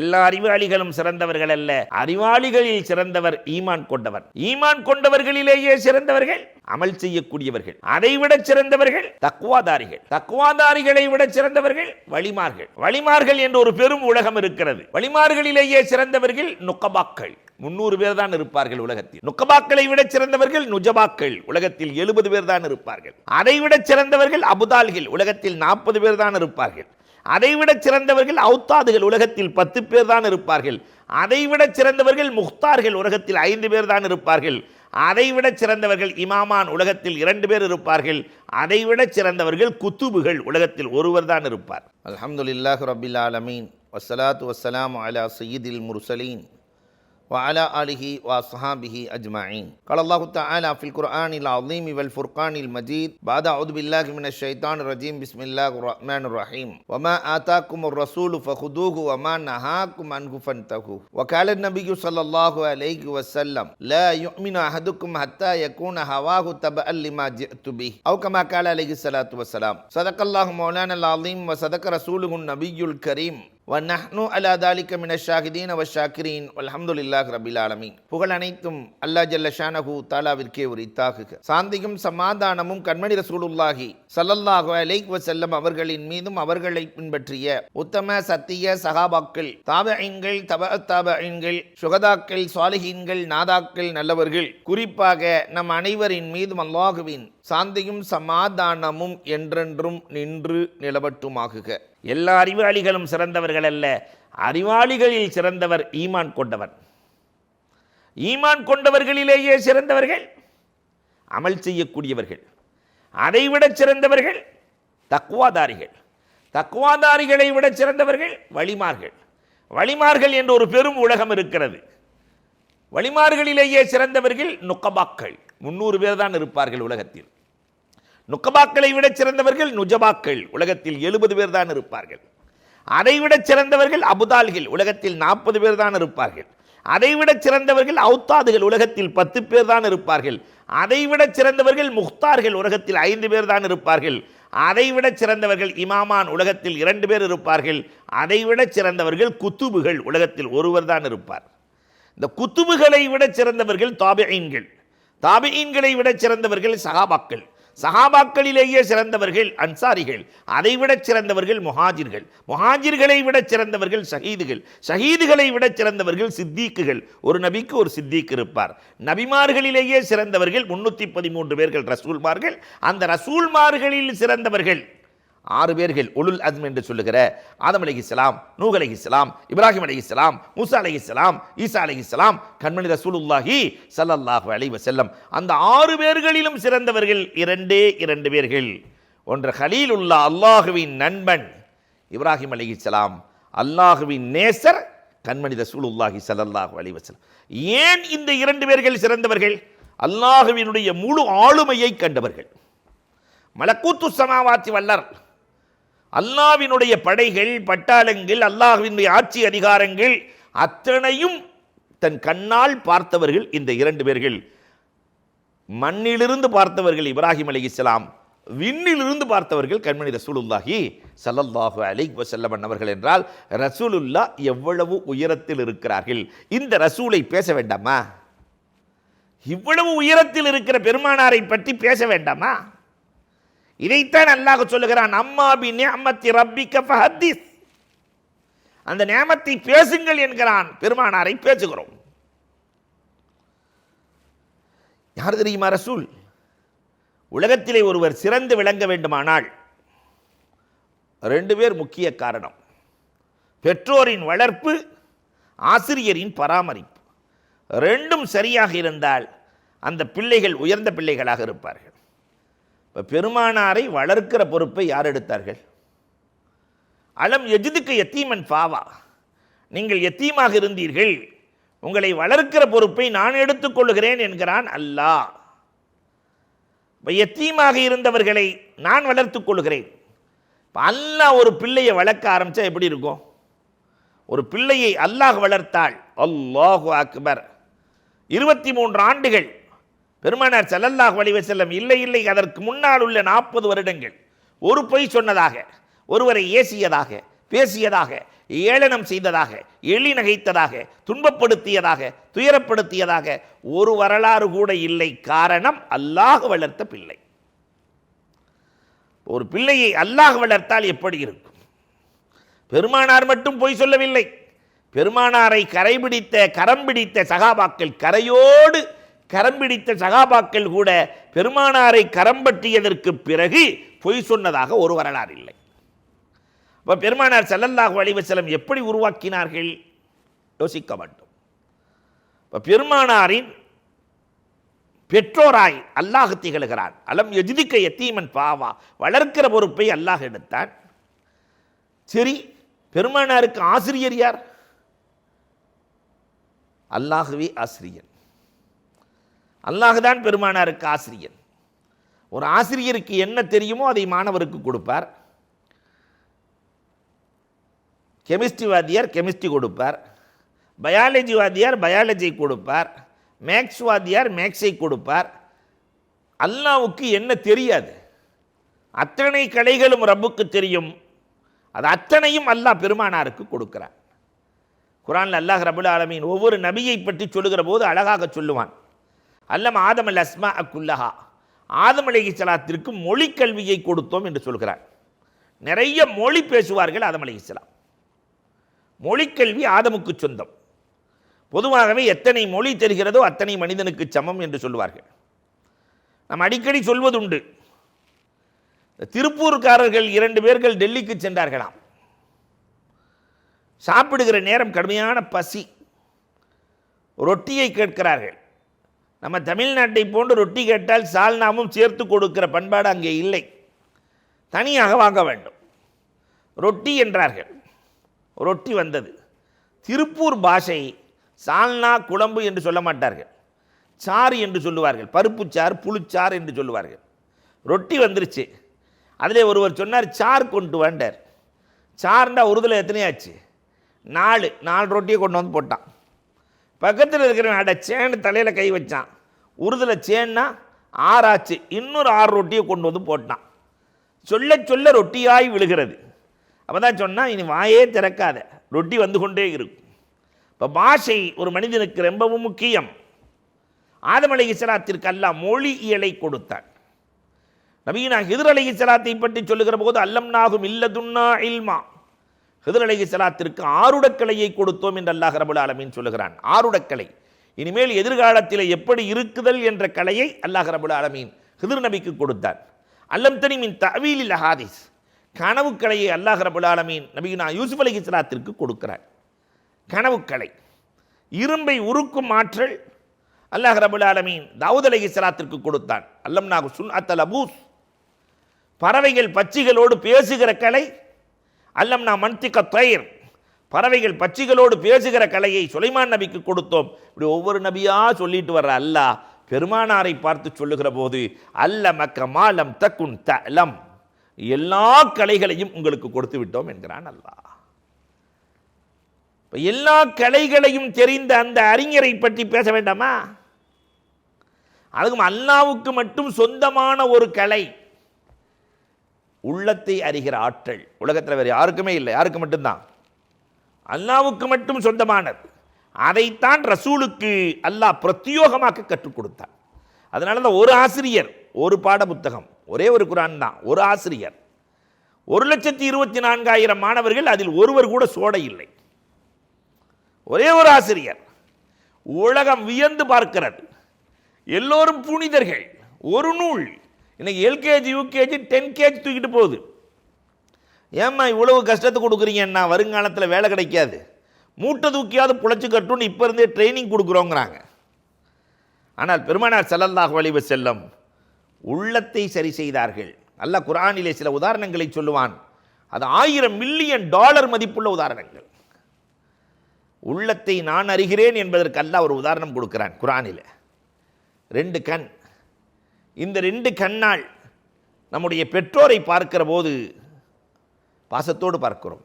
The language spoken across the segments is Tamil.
எல்லா அறிவாளிகளும் சிறந்தவர்கள் அல்ல. அறிவாளிகளில் சிறந்தவர் ஈமான் கொண்டவர். ஈமான் கொண்டவர்களிலேயே சிறந்தவர்கள் அமல் செய்யக்கூடியவர்கள். அதைவிட சிறந்தவர்கள் தக்குவாதாரிகள் தக்குவாதாரிகளை விட சிறந்தவர்கள் வழிமார்கள். வழிமார்கள் என்ற ஒரு பெரும் உலகம் இருக்கிறது. வழிமார்களிலேயே சிறந்தவர்கள் நுக்கபாக்கள். முன்னூறு பேர் தான் இருப்பார்கள் உலகத்தில். நுக்கபாக்களை விட சிறந்தவர்கள் நுஜபாக்கள். உலகத்தில் எழுபது பேர் தான் இருப்பார்கள். அதைவிட சிறந்தவர்கள் அபுதால்கள். உலகத்தில் நாற்பது பேர் தான் இருப்பார்கள். அதைவிட சிறந்தவர்கள் அவுத்தாதுகள் உலகத்தில் பத்து பேர் தான் இருப்பார்கள். அதைவிட சிறந்தவர்கள் முக்தார்கள் உலகத்தில் ஐந்து பேர் தான் இருப்பார்கள். அதைவிட சிறந்தவர்கள் இமாமான் உலகத்தில் இரண்டு பேர் இருப்பார்கள். அதைவிட சிறந்தவர்கள் குத்துபுகள் உலகத்தில் ஒருவர் தான் இருப்பார். அல்ஹம்துலில்லாஹ் ரபில் ஆலமீன். வசலாத்து வசலாம் அலா சயீதில் முர்சலீன். وعلى آله وأصحابه أجمعين. قال الله تعالى في القرآن العظيم والفرقان المجيد بعد أعوذ بالله من الشيطان الرجيم. بسم الله الرحمن الرحيم. وما آتاكم الرسول فخذوه وما نهاكم عنه فانتهوا. وقال النبي صلى الله عليه وسلم لا يؤمن أحدكم حتى يكون هواه تبعا لما جئت به. أو كما قال عليه الصلاة والسلام صدق الله مولانا العظيم وصدق رسوله النبي الكريم. வன்னஹ்னு அல்லா தாலிக்க மின ஷாஹிதீன் அவ ஷாக்கிரீன் அல்ஹம்துல்லாஹ் ரபில் ஆலமீன் புகழ் அனைத்தும் அல்லா ஜல்ல ஷானஹூ தாலாவிற்கே உரித்தாகுக சாந்தியும் சமாதானமும் கண்மணி ரசூலுல்லாஹி சல்லல்லாஹு அலைக் வசல்லம் அவர்களின் மீதும் அவர்களை பின்பற்றிய உத்தம சத்திய சகாபாக்கள் தாபஐன்கள் தப தாபஐன்கள் சுகதாக்கள் சுவாலிஹீன்கள் நாதாக்கள் நல்லவர்கள். குறிப்பாக நம் அனைவரின் மீதும் அல்லாஹுவின் சாந்தியும் சமாதானமும் என்றென்றும் நின்று நிலவட்டுமாகுக. எல்லா அறிவாளிகளும் சிறந்தவர்கள் அல்ல. அறிவாளிகளில் சிறந்தவர் ஈமான் கொண்டவர் ஈமான் கொண்டவர்களிலேயே சிறந்தவர்கள் அமல் செய்யக்கூடியவர்கள். அதைவிட சிறந்தவர்கள் தக்குவாதாரிகள் தக்குவாதாரிகளை விட சிறந்தவர்கள் வழிமார்கள். வழிமார்கள் என்ற ஒரு பெரும் உலகம் இருக்கிறது. வழிமார்களிலேயே சிறந்தவர்கள் நுக்கபாக்கள். முன்னூறு பேர் தான் இருப்பார்கள் உலகத்தில். நுக்கபாக்களை விட சிறந்தவர்கள் நுஜபாக்கள். உலகத்தில் எழுபது பேர் தான் இருப்பார்கள். அதைவிட சிறந்தவர்கள் அபுதால்கள். உலகத்தில் நாற்பது பேர் தான் இருப்பார்கள். அதைவிட சிறந்தவர்கள் அவுத்தாதுகள். உலகத்தில் பத்து பேர் தான் இருப்பார்கள். அதைவிட சிறந்தவர்கள் முக்தார்கள். உலகத்தில் ஐந்து பேர் தான் இருப்பார்கள். அதைவிட சிறந்தவர்கள் இமாமான். உலகத்தில் இரண்டு பேர் இருப்பார்கள். அதைவிட சிறந்தவர்கள் குத்துபுகள். உலகத்தில் ஒருவர் தான் இருப்பார். இந்த குத்துபுகளை விட சிறந்தவர்கள் தாபியீன்கள். தாபியீன்களை விட சிறந்தவர்கள் சகாபாக்கள் சஹாபாக்களிலேயே சிறந்தவர்கள் அன்சாரிகள் அதைவிட சிறந்தவர்கள் முஹாஜிர்கள் முஹாஜிர்களை விட சிறந்தவர்கள் ஷஹீதுகள் ஷஹீதுகளை விட சிறந்தவர்கள் சித்தீக்குகள். ஒரு நபிக்கு ஒரு சித்தீக் இருப்பார். நபிமார்களிலேயே சிறந்தவர்கள் முன்னூற்றி பதிமூன்று பேர்கள் ரசூல்மார்கள். அந்த ரசூல்மார்களில் சிறந்தவர்கள் ஆறு பேர்கள் உலுல் அஸ்ம் என்று சொல்லுகிற ஆதம் அலைஹிஸ்ஸலாம் நூஹ் இஸ்லாம் இப்ராஹிம் அலைஹிஸ்ஸலாம் மூசா அலைஹிஸ்ஸலாம் ஈசா அலைஹிஸ்ஸலாம் கண்மணி ரசூலுல்லாஹி சல்லல்லாஹு அலைவ செல்லம் அந்த ஆறு பேர்களிலும் சிறந்தவர்கள் இரண்டே இரண்டு பேர்கள். ஒன்று உள்ள அல்லாஹுவின் நண்பன் இப்ராஹிம் அலைஹிஸ்ஸலாம் அல்லாஹுவின் நேசர் கண்மணி ரசூலுல்லாஹி சல்லல்லாஹு அலைவ செல்லம் ஏன் இந்த இரண்டு பேர்கள் சிறந்தவர்கள்? அல்லாஹுவினுடைய முழு ஆளுமையை கண்டவர்கள். மலக்கூத்து சமாவாத்தி வல்லர் அல்லாவினுடைய படைகள் பட்டாளங்கள் அல்லாஹ்வினுடைய ஆட்சி அதிகாரங்கள் அத்தனையும் தன் கண்ணால் பார்த்தவர்கள் இந்த இரண்டு பேர்கள். மண்ணிலிருந்து பார்த்தவர்கள் இப்ராஹிம் அலைஹிஸ்ஸலாம் விண்ணிலிருந்து பார்த்தவர்கள் கண்மணி ரசூலுல்லாஹி சல்லல்லாஹு அலி வசல்லமன் அவர்கள் என்றால் ரசூலுல்லா எவ்வளவு உயரத்தில் இருக்கிறார்கள்? இந்த ரசூலை பேச வேண்டாமா? இவ்வளவு உயரத்தில் இருக்கிற பெருமானாரை பற்றி பேச வேண்டாமா? இதைத்தான் அல்லாஹ் சொல்லுகிறான் அம்மா பி நியமத்தி ரப்பிக்க ஃபஹத்திஸ். அந்த நியமத்தை பேசுங்கள் என்கிறான். பெருமானாரை பேசுகிறோம். யார் தெரியுமா ரசூல்? உலகத்திலே ஒருவர் சிறந்து விளங்க வேண்டுமானால் ரெண்டு பேர் முக்கிய காரணம். பெற்றோரின் வளர்ப்பு ஆசிரியரின் பராமரிப்பு. ரெண்டும் சரியாக இருந்தால் அந்த பிள்ளைகள் உயர்ந்த பிள்ளைகளாக இருப்பார்கள். இப்போ பெருமானாரை வளர்க்கிற பொறுப்பை யார் எடுத்தார்கள்? அலம் எஜிதுக்கு எத்தீமன் பாவா நீங்கள் எத்தீமாக இருந்தீர்கள்? உங்களை வளர்க்கிற பொறுப்பை நான் எடுத்துக்கொள்கிறேன் என்கிறான் அல்லாஹ். இப்போ எத்தீமாக இருந்தவர்களை நான் வளர்த்துக் கொள்கிறேன் இப்போ அல்லாஹ் ஒரு பிள்ளையை வளர்க்க ஆரம்பித்தா எப்படி இருக்கும்? ஒரு பிள்ளையை அல்லாஹ் வளர்த்தாள். அல்லாஹு அக்பர். இருபத்தி மூன்று ஆண்டுகள் பெருமானார் செல்லல்லாஹ் அலைஹி செல்லம் இல்லை இல்லை அதற்கு முன்னால் உள்ள நாற்பது வருடங்கள். ஒரு பொய் சொன்னதாக ஒருவரை ஏசியதாக பேசியதாக ஏளனம் செய்ததாக எழி நகைத்ததாக துன்பப்படுத்தியதாக துயரப்படுத்தியதாக ஒரு வரலாறு கூட இல்லை. காரணம் அல்லாஹ் வளர்த்த பிள்ளை. ஒரு பிள்ளையை அல்லாஹ் வளர்த்தால் எப்படி இருக்கும்? பெருமானார் மட்டும் பொய் சொல்லவில்லை. பெருமானாரை கரைபிடித்த கரம் பிடித்த சகாபாக்கள் கரையோடு கரம் பிடித்த சகாபாக்கள் கூட பெருமானாரை கரம் பற்றியதற்கு பிறகு பொய் சொன்னதாக ஒரு வரலாறு இல்லை. இப்போ பெருமானார் செல்லல்லாஹு அலைஹி எப்படி உருவாக்கினார்கள்? யோசிக்க வேண்டும். இப்போ பெருமானாரின் பெற்றோராய் அல்லாஹ் திகழ்கிறான். அலம் எஜிதிக்க எத்தீமன் பாவா. வளர்க்கிற பொறுப்பை அல்லாஹ் எடுத்தான். சரி பெருமானாருக்கு ஆசிரியர் யார்? அல்லாஹுவே ஆசிரியன். அல்லாஹுதான் பெருமானாருக்கு ஆசிரியர் ஒரு ஆசிரியருக்கு என்ன தெரியுமோ அதை மாணவருக்கு கொடுப்பார். கெமிஸ்ட்ரி வாத்தியார் கெமிஸ்ட்ரி கொடுப்பார். பயாலஜி வாத்தியார் பயாலஜி கொடுப்பார். மேக்ஸ் வாத்தியார் மேக்ஸை கொடுப்பார். அல்லாவுக்கு என்ன தெரியாது? அத்தனை கலைகளும் ரப்புக்கு தெரியும். அது அத்தனையும் அல்லாஹ் பெருமானாருக்கு கொடுக்கிறார் குரான் அல்லாஹ் ரபுல் ஆலமீன் ஒவ்வொரு நபியை பற்றி சொல்லுகிற போது அழகாக சொல்லுவான். அல்லம் ஆதம் அல் அஸ்மா அக்குல்லஹா ஆதம் அலைஹி ஸலாத்திற்கு மொழி கல்வியை கொடுத்தோம் என்று சொல்கிறார். நிறைய மொழி பேசுவார்கள் ஆதம் அலைஹி ஸலாம். மொழிக்கல்வி ஆதமுக்கு சொந்தம். பொதுவாகவே எத்தனை மொழி தெரிகிறதோ அத்தனை மனிதனுக்கு சமம் என்று சொல்வார்கள் நாம் அடிக்கடி சொல்வதுண்டு. திருப்பூர்காரர்கள் இரண்டு பேர்கள் டெல்லிக்கு சென்றார்களாம். சாப்பிடுகிற நேரம் கடுமையான பசி. ரொட்டியை கேட்கிறார்கள். நம்ம தமிழ்நாட்டை போன்று ரொட்டி கேட்டால் சால்னாமும் சேர்த்து கொடுக்கிற பண்பாடு அங்கே இல்லை. தனியாக வாங்க வேண்டும். ரொட்டி என்றார்கள். ரொட்டி வந்தது. திருப்பூர் பாஷை சால்னா குழம்பு என்று சொல்ல மாட்டார்கள். சாறு என்று சொல்லுவார்கள். பருப்புச்சாறு புளிச்சாறு என்று சொல்லுவார்கள். ரொட்டி வந்துருச்சு. அதில் ஒருவர் சொன்னார் சார் கொண்டு வந்தார் சார்ண்டா ஒருதில் எத்தனையாச்சு? நாலு. நாலு ரொட்டியை கொண்டு வந்து போட்டான். பக்கத்தில் இருக்கிறவன் அட சேன்னு தலையில் கை வச்சான். உருதுல சேன்னா ஆறாச்சு. இன்னொரு ஆறு ரொட்டியை கொண்டு வந்து போட்டான். சொல்ல சொல்ல ரொட்டியாய் விழுகிறது. அப்போ தான் சொன்னால் இனி வாயே திறக்காத. ரொட்டி வந்து கொண்டே இருக்கும். இப்போ பாஷை ஒரு மனிதனுக்கு ரொம்பவும் முக்கியம். ஆதமலை அலை இஸ்லாத்திற்கு அல்லாஹ் மொழி இயலை கொடுத்தான். நபீனா ஹிதர் அலை இஸ்லாத்தை பற்றி சொல்லுகிற போது அல்லம் நாகும் இல்லதுன்னா இல்மா. ஹிதர் அலை சலாத்திற்கு ஆருடக்கலையை கொடுத்தோம் என்று அல்லாஹ் ரபுல் ஆலமீன் சொல்லுகிறான். ஆருடக்கலை. இனிமேல் எதிர்காலத்தில் எப்படி இருக்குதல் என்ற கலையை அல்லாஹ் ரபுல் ஆலமீன் ஹிதர் நபிக்கு கொடுத்தான். அல்லம் தனி மின் தவீலில் ஹாதிஸ். கனவுக்கலையை அல்லாஹ் ரபுல் ஆலமீன் நபினா யூசுப் அலி இஸ்லாத்திற்கு கொடுக்கிறார். கனவுக்கலை. இரும்பை உருக்கும் ஆற்றல் அல்லாஹ் ரபுல் ஆலமீன் தாவூத் அலி இஸ்லாத்திற்கு கொடுத்தான். அல்லம் நாகு சுன் அத்தல் அபூஸ். பறவைகள் பச்சிகளோடு பேசுகிற கலை அல்லம் நான் மன்திக்க தயிர். பறவைகள் பச்சிகளோடு பேசுகிற கலையை சுலைமான் நபிக்கு கொடுத்தோம். இப்படி ஒவ்வொரு நபியாக சொல்லிட்டு வர்ற அல்லாஹ் பெருமானாரை பார்த்து சொல்லுகிற போது அல்ல மக்க மாலம் தக்குன் தலம் எல்லா கலைகளையும் உங்களுக்கு கொடுத்து விட்டோம் என்கிறான் அல்லாஹ். இப்போ எல்லா கலைகளையும் தெரிந்த அந்த அறிஞரை பற்றி பேச வேண்டாமா? அதுவும் அல்லாவுக்கு மட்டும் சொந்தமான ஒரு கலை. உள்ளத்தை அறிகிற ஆற்றல். உலகத்தில் வேறு யாருக்குமே இல்லை. யாருக்கு மட்டும்தான்? அல்லாவுக்கு மட்டும் சொந்தமானது. அதைத்தான் ரசூலுக்கு அல்லாஹ் பிரத்யோகமாக்க கற்றுக் கொடுத்தான் அதனால தான் ஒரு ஆசிரியர் ஒரு பாட புத்தகம் ஒரே ஒரு குரான் தான் ஒரு ஆசிரியர். ஒரு லட்சத்தி இருபத்தி நான்காயிரம் மாணவர்கள் அதில் ஒருவர் கூட சோட இல்லை. ஒரே ஒரு ஆசிரியர். உலகம் வியந்து பார்க்கிறது. எல்லோரும் புனிதர்கள். ஒரு நூல் இன்னைக்கு எல்கேஜி யூகேஜி டென் கேஜி தூக்கிட்டு போகுது. ஏம்மா இவ்வளவு கஷ்டத்தை கொடுக்குறீங்கன்னா வருங்காலத்தில் வேலை கிடைக்காது. மூட்டை தூக்கியாவது புழைச்சி கட்டுன்னு இப்போ இருந்தே ட்ரைனிங் கொடுக்குறோங்கிறாங்க. ஆனால் பெருமானார் ஸல்லல்லாஹு அலைஹி செல்லும் உள்ளத்தை சரி செய்தார்கள். அல்லாஹ் குரானிலே சில உதாரணங்களை சொல்லுவான். அது ஆயிரம் மில்லியன் டாலர் மதிப்புள்ள உதாரணங்கள். உள்ளத்தை நான் அறிகிறேன் என்பதற்கு அல்ல ஒரு உதாரணம் கொடுக்கிறான் குரானில் ரெண்டு கண். இந்த ரெண்டு கண்ணால் நம்முடைய பெற்றோரை பார்க்கிற போது பாசத்தோடு பார்க்கிறோம்.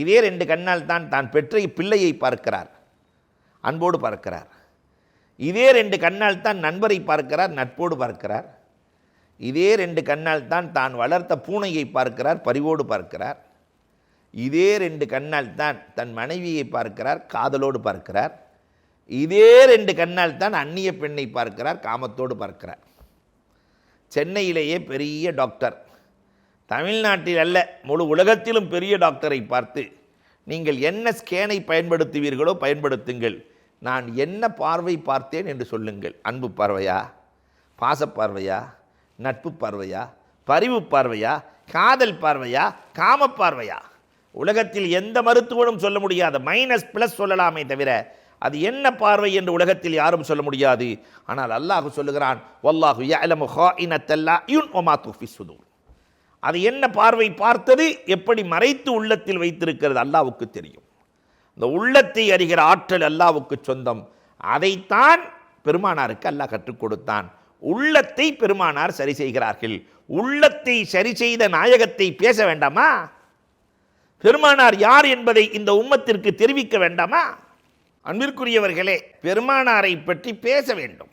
இதே ரெண்டு கண்ணால் தான் தான் பெற்ற பிள்ளையை பார்க்கிறார். அன்போடு பார்க்கிறார். இதே ரெண்டு கண்ணால் தான் நண்பரை பார்க்கிறார் நட்போடு பார்க்கிறார். இதே ரெண்டு கண்ணால் தான் தான் வளர்த்த பூனையை பார்க்கிறார் பரிவோடு பார்க்கிறார். இதே ரெண்டு கண்ணால் தான் தன் மனைவியை பார்க்கிறார் காதலோடு பார்க்கிறார். இதே ரெண்டு கண்ணால் தான் அந்நிய பெண்ணை பார்க்கிறார் காமத்தோடு பார்க்கிறார். சென்னையிலேயே பெரிய டாக்டர். தமிழ்நாட்டில் அல்ல முழு உலகத்திலும் பெரிய டாக்டரை பார்த்து நீங்கள் என்ன ஸ்கேனை பயன்படுத்துவீர்களோ பயன்படுத்துங்கள். நான் என்ன பார்வை பார்த்தேன் என்று சொல்லுங்கள். அன்பு பார்வையா? பாசப்பார்வையா நட்பு பார்வையா? பரிவு பார்வையா? காதல் பார்வையா? காம பார்வையா? உலகத்தில் எந்த மருத்துவனும் சொல்ல முடியாத மைனஸ் ப்ளஸ் சொல்லலாமே தவிர அது என்ன பார்வை என்று உலகத்தில் யாரும் சொல்ல முடியாது. ஆனால் அல்லாஹ் சொல்லுகிறான் வல்லாஹு சுதூர். அது என்ன பார்வை பார்த்தது எப்படி மறைத்து உள்ளத்தில் வைத்திருக்கிறது அல்லாவுக்கு தெரியும். இந்த உள்ளத்தை அறிகிற ஆற்றல் அல்லாவுக்கு சொந்தம். அதைத்தான் பெருமானாருக்கு அல்லாஹ் கற்றுக் கொடுத்தான். உள்ளத்தை பெருமானார் சரி செய்கிறார்கள். உள்ளத்தை சரி செய்த நாயகத்தை பேச வேண்டாமா? பெருமானார் யார் என்பதை இந்த உம்மத்திற்கு தெரிவிக்க வேண்டாமா? அன்பிற்குரியவர்களே பெருமானாரை பற்றி பேச வேண்டும்.